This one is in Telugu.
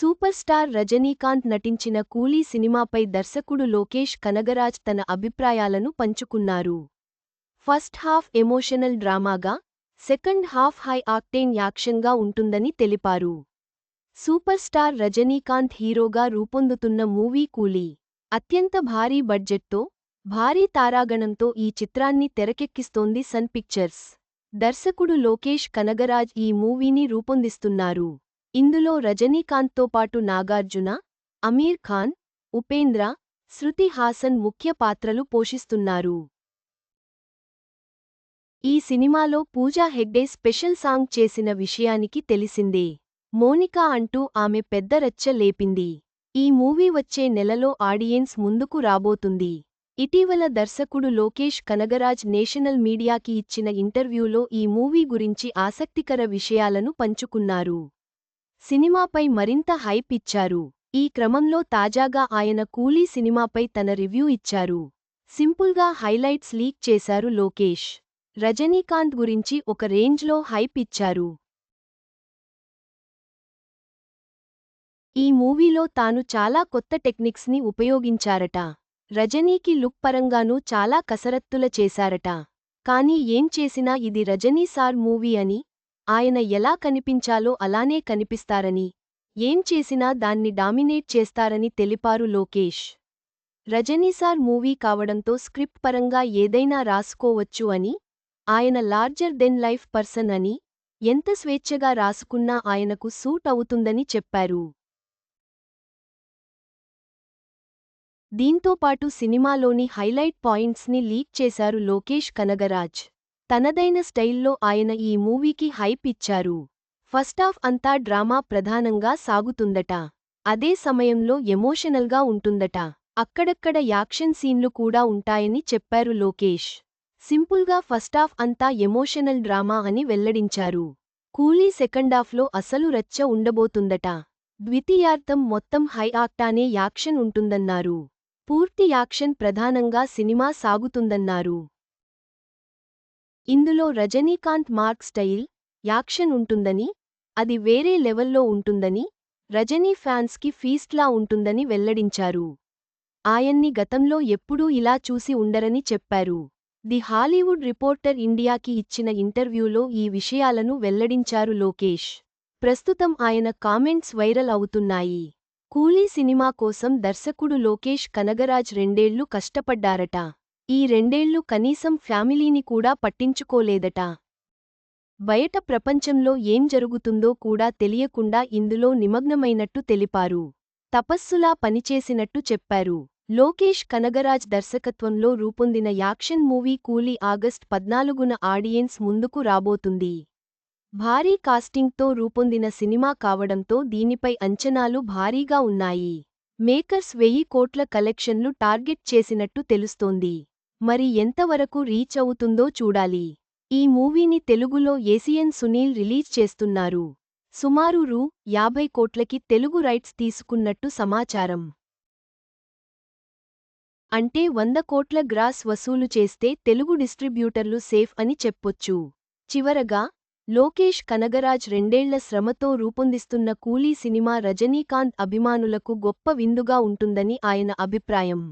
సూపర్ స్టార్ రజనీకాంత్ నటించిన కూలీ సినిమాపై దర్శకుడు లోకేష్ కనగరాజ్ తన అభిప్రాయాలను పంచుకున్నారు. ఫస్ట్ హాఫ్ ఎమోషనల్ డ్రామాగా సెకండ్ హాఫ్ హై ఆక్టేన్ యాక్షన్గా ఉంటుందని తెలిపారు. సూపర్ స్టార్ రజనీకాంత్ హీరోగా రూపొందుతున్న మూవీ కూలీ అత్యంత భారీ బడ్జెట్తో భారీ తారాగణంతో ఈ చిత్రాన్ని తెరకెక్కిస్తోంది సన్ పిక్చర్స్. దర్శకుడు లోకేష్ కనగరాజ్ ఈ మూవీని రూపొందిస్తున్నారు. ఇందులో రజనీకాంత్తో పాటు నాగార్జున అమీర్ ఖాన్ ఉపేంద్ర శృతి హాసన్ ముఖ్య పాత్రలు పోషిస్తున్నారు. ఈ సినిమాలో పూజా హెగ్డే స్పెషల్ సాంగ్ చేసిన విషయానికి తెలిసిందే. మోనికా అంటూ ఆమె పెద్ద రచ్చ లేపింది. ఈ మూవీ వచ్చే నెలలో ఆడియన్స్ ముందుకు రాబోతుంది. ఇటీవల దర్శకుడు లోకేష్ కనగరాజ్ నేషనల్ మీడియాకి ఇచ్చిన ఇంటర్వ్యూలో ఈ మూవీ గురించి ఆసక్తికర విషయాలను పంచుకున్నారు. సినిమాపై మరింత హైప్ ఇచ్చారు. ఈ క్రమంలో తాజాగా ఆయన కూలీ సినిమాపై తన రివ్యూ ఇచ్చారు. సింపుల్గా హైలైట్స్ లీక్ చేశారు లోకేష్. రజనీకాంత్ గురించి ఒక రేంజ్లో హైప్ ఇచ్చారు. ఈ మూవీలో తాను చాలా కొత్త టెక్నిక్స్ని ఉపయోగించారట. రజనీకి లుక్ పరంగానూ చాలా కసరత్తుల చేశారట. కానీ ఏం చేసినా ఇది రజనీ సార్ మూవీ అని ఆయన ఎలా కనిపించాలో అలానే కనిపిస్తారని ఏం చేసినా దాన్ని డామినేట్ చేస్తారని తెలిపారు లోకేష్. రజనీసార్ మూవీ కావడంతో స్క్రిప్ట్ పరంగా ఏదైనా రాసుకోవచ్చు అని ఆయన లార్జర్ దెన్ లైఫ్ పర్సన్ అని ఎంత స్వేచ్ఛగా రాసుకున్నా ఆయనకు సూట్ అవుతుందని చెప్పారు. దీంతోపాటు సినిమాలోని హైలైట్ పాయింట్స్ని లీక్ చేశారు లోకేష్ కనగరాజ్. తనదైన స్టైల్లో ఆయన ఈ మూవీకి హైప్ ఇచ్చారు. ఫస్టాఫ్ అంతా డ్రామా ప్రధానంగా సాగుతుందట. అదే సమయంలో ఎమోషనల్గా ఉంటుందట. అక్కడక్కడ యాక్షన్ సీన్లు కూడా ఉంటాయని చెప్పారు లోకేష్. సింపుల్గా ఫస్టాఫ్ అంతా ఎమోషనల్ డ్రామా అని వెల్లడించారు. కూలీ సెకండాఫ్లో అసలు రచ్చ ఉండబోతుందట. ద్వితీయార్థం మొత్తం హై ఆక్టానే యాక్షన్ ఉంటుందన్నారు. పూర్తి యాక్షన్ ప్రధానంగా సినిమా సాగుతుందన్నారు. ఇందులో రజనీకాంత్ మార్క్ స్టైల్ యాక్షన్ ఉంటుందని అది వేరే లెవెల్లో ఉంటుందని రజనీ ఫ్యాన్స్కి ఫీస్ట్లా ఉంటుందని వెల్లడించారు. ఆయన్ని గతంలో ఎప్పుడూ ఇలా చూసి ఉండరని చెప్పారు. ది హాలీవుడ్ రిపోర్టర్ ఇండియాకి ఇచ్చిన ఇంటర్వ్యూలో ఈ విషయాలను వెల్లడించారు లోకేష్. ప్రస్తుతం ఆయన కామెంట్స్ వైరల్ అవుతున్నాయి. కూలీ సినిమా కోసం దర్శకుడు లోకేష్ కనగరాజ్ రెండేళ్ళు కష్టపడ్డారట. ఈ రెండేళ్ళు కనీసం ఫ్యామిలీని కూడా పట్టించుకోలేదట. బయట ప్రపంచంలో ఏం జరుగుతుందో కూడా తెలియకుండా ఇందులో నిమగ్నమైనట్టు తెలిపారు. తపస్సులా పనిచేసినట్టు చెప్పారు. లోకేష్ కనగరాజ్ దర్శకత్వంలో రూపొందిన యాక్షన్ మూవీ కూలీ ఆగస్ట్ పద్నాలుగున ఆడియన్స్ ముందుకు రాబోతుంది. భారీ కాస్టింగ్తో రూపొందిన సినిమా కావడంతో దీనిపై అంచనాలు భారీగా ఉన్నాయి. మేకర్స్ వెయ్యి కోట్ల కలెక్షన్లు టార్గెట్ చేసినట్టు తెలుస్తోంది. మరి ఎంతవరకు రీచ్ అవుతుందో చూడాలి. ఈ మూవీని తెలుగులో ఏసియన్ సునీల్ రిలీజ్ చేస్తున్నారు. సుమారు రూ. యాభై కోట్లకి తెలుగు రైట్స్ తీసుకున్నట్టు సమాచారం. అంటే వంద కోట్ల గ్రాస్ వసూలు చేస్తే తెలుగు డిస్ట్రిబ్యూటర్లు సేఫ్ అని చెప్పొచ్చు. చివరగా లోకేష్ కనగరాజ్ రెండేళ్ళ శ్రమతో రూపొందిస్తున్న కూలీ సినిమా రజనీకాంత్ అభిమానులకు గొప్ప విందుగా ఉంటుందని ఆయన అభిప్రాయం.